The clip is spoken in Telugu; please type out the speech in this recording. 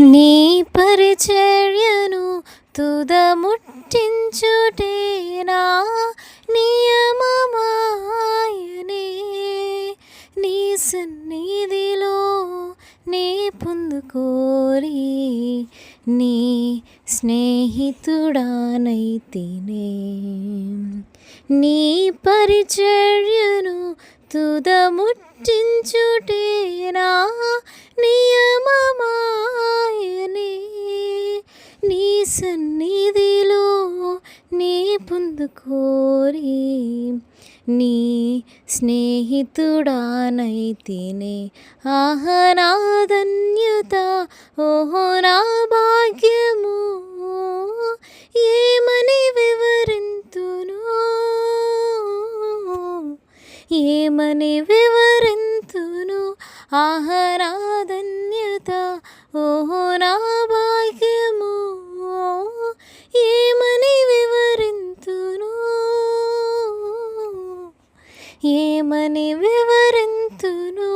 నీ పరిచర్యను తుదముట్టించుటేనా? నియమమాయనే. నీ సన్నిధిలో నే పొందుకోరి. నీ స్నేహితుడానైతినే. నీ పరిచర్యను తుదముట్టించుటేనా సన్నిధిలో నీ పొందుకోరి. నీ స్నేహితుడానైతినే ఆహనాధన్యత ఓహో నా భాగ్యము. ఏమని వివరింతును? ఏమని వివరింతును? ఆహనాధన్యత ఓహో నా ఏమని వివరింతును?